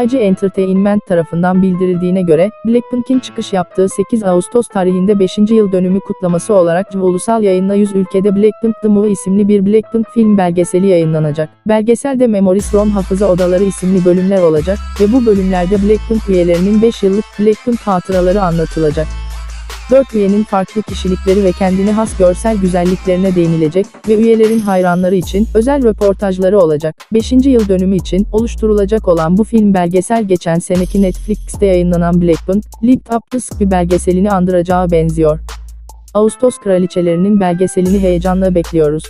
YG Entertainment tarafından bildirildiğine göre, Blackpink'in çıkış yaptığı 8 Ağustos tarihinde 5. yıl dönümü kutlaması olarak ulusal yayınla 100 ülkede Blackpink The Movie isimli bir Blackpink film belgeseli yayınlanacak. Belgeselde Memories Rom Hafıza Odaları isimli bölümler olacak ve bu bölümlerde Blackpink üyelerinin 5 yıllık Blackpink hatıraları anlatılacak. 4 üyenin farklı kişilikleri ve kendine has görsel güzelliklerine değinilecek ve üyelerin hayranları için özel röportajları olacak. 5. yıl dönümü için oluşturulacak olan bu film belgesel geçen seneki Netflix'te yayınlanan Blackpink, Lit Up the Sky belgeselini andıracağı benziyor. Ağustos Kraliçelerinin belgeselini heyecanla bekliyoruz.